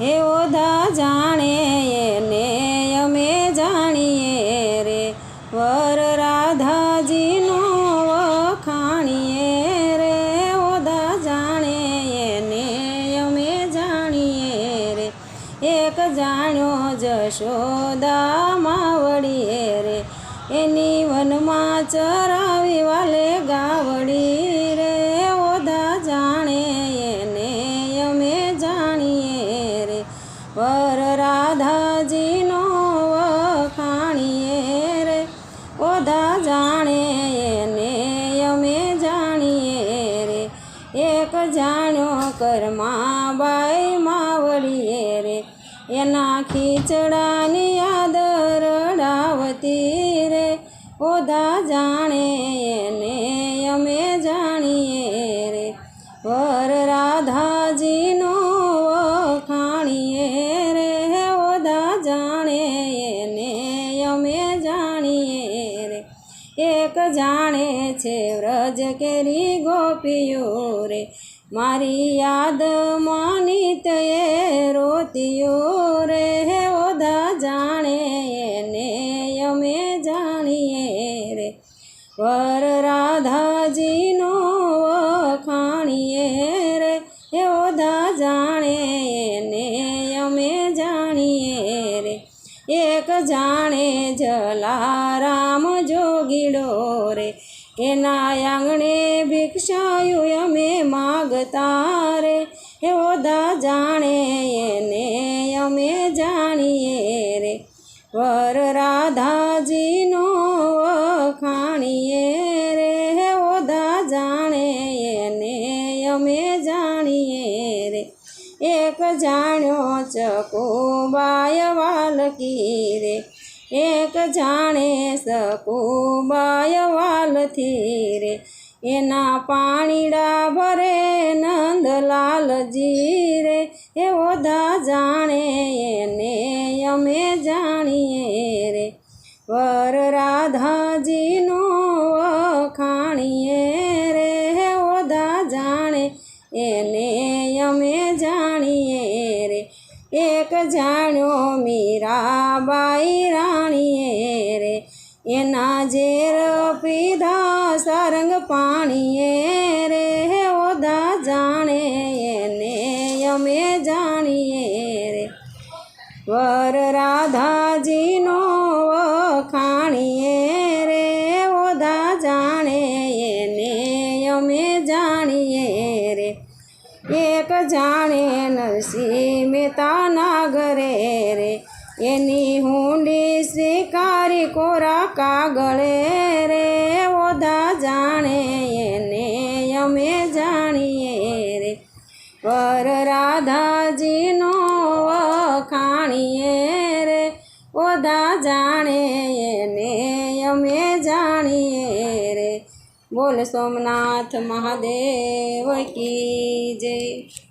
હે ઓધા જાણે એને અમે જાણીએ રે. વર રાધાજીનો વખાણીએ રે. ઓધા જાણે એને અમે જાણીએ રે. એક જાણ્યો જશોદા માવડીએ રે. એની વનમાં ચરાવી એક જાણો કરમા બાઈ માવડીએ રે. એના ખીચડાની જાણે છે વ્રજ કેરી ગોપીઓ રે મારી યાદ માનિત એ રોતીઓ રે ઓધા જાણે એને અમે જાણીએ રે. વર રાધાજીનો વખાણીએ રે. હે ઓધા જાણે એને અમે જાણીએ રે. એક જાણે જલારામ જોગીડો રે એના આંગણે ભિક્ષાયું અમે માગતા રે એ ઓધા જાણે એને અમે જાણીએ રે વર રાધાજીનો ખાણીએ રે ઓધા જાણે એને અમે જાણીએ રે એક જાણ્યો ચકુબાય વાલકી રે એક જાણે સકુબાય વાલથી રે એના પાણીડા ભરે નંદલાલજી રે એ ઓધા જાણે એને અમે જાણીએ રે. વર જાણ્યો મીરાબાઈ રાણીએ રે. એના ઝેર પીધા સારંગ પાણીએ રે. ઓદા જાણે એને અમે જાણીએ રે. વર રાધાજીનો જાણે નરસિંહ મહેતાના ઘરે રે. એની હુંડી શિકારી કોરા કાગળે રે. ઓધા જાણે એને અમે જાણીએ રે. પર રાધાજીનો ખાણીએ રે. ઓધા જાણે એને અમે જાણીએ રે. બોલ સોમનાથ મહાદેવ કી જય.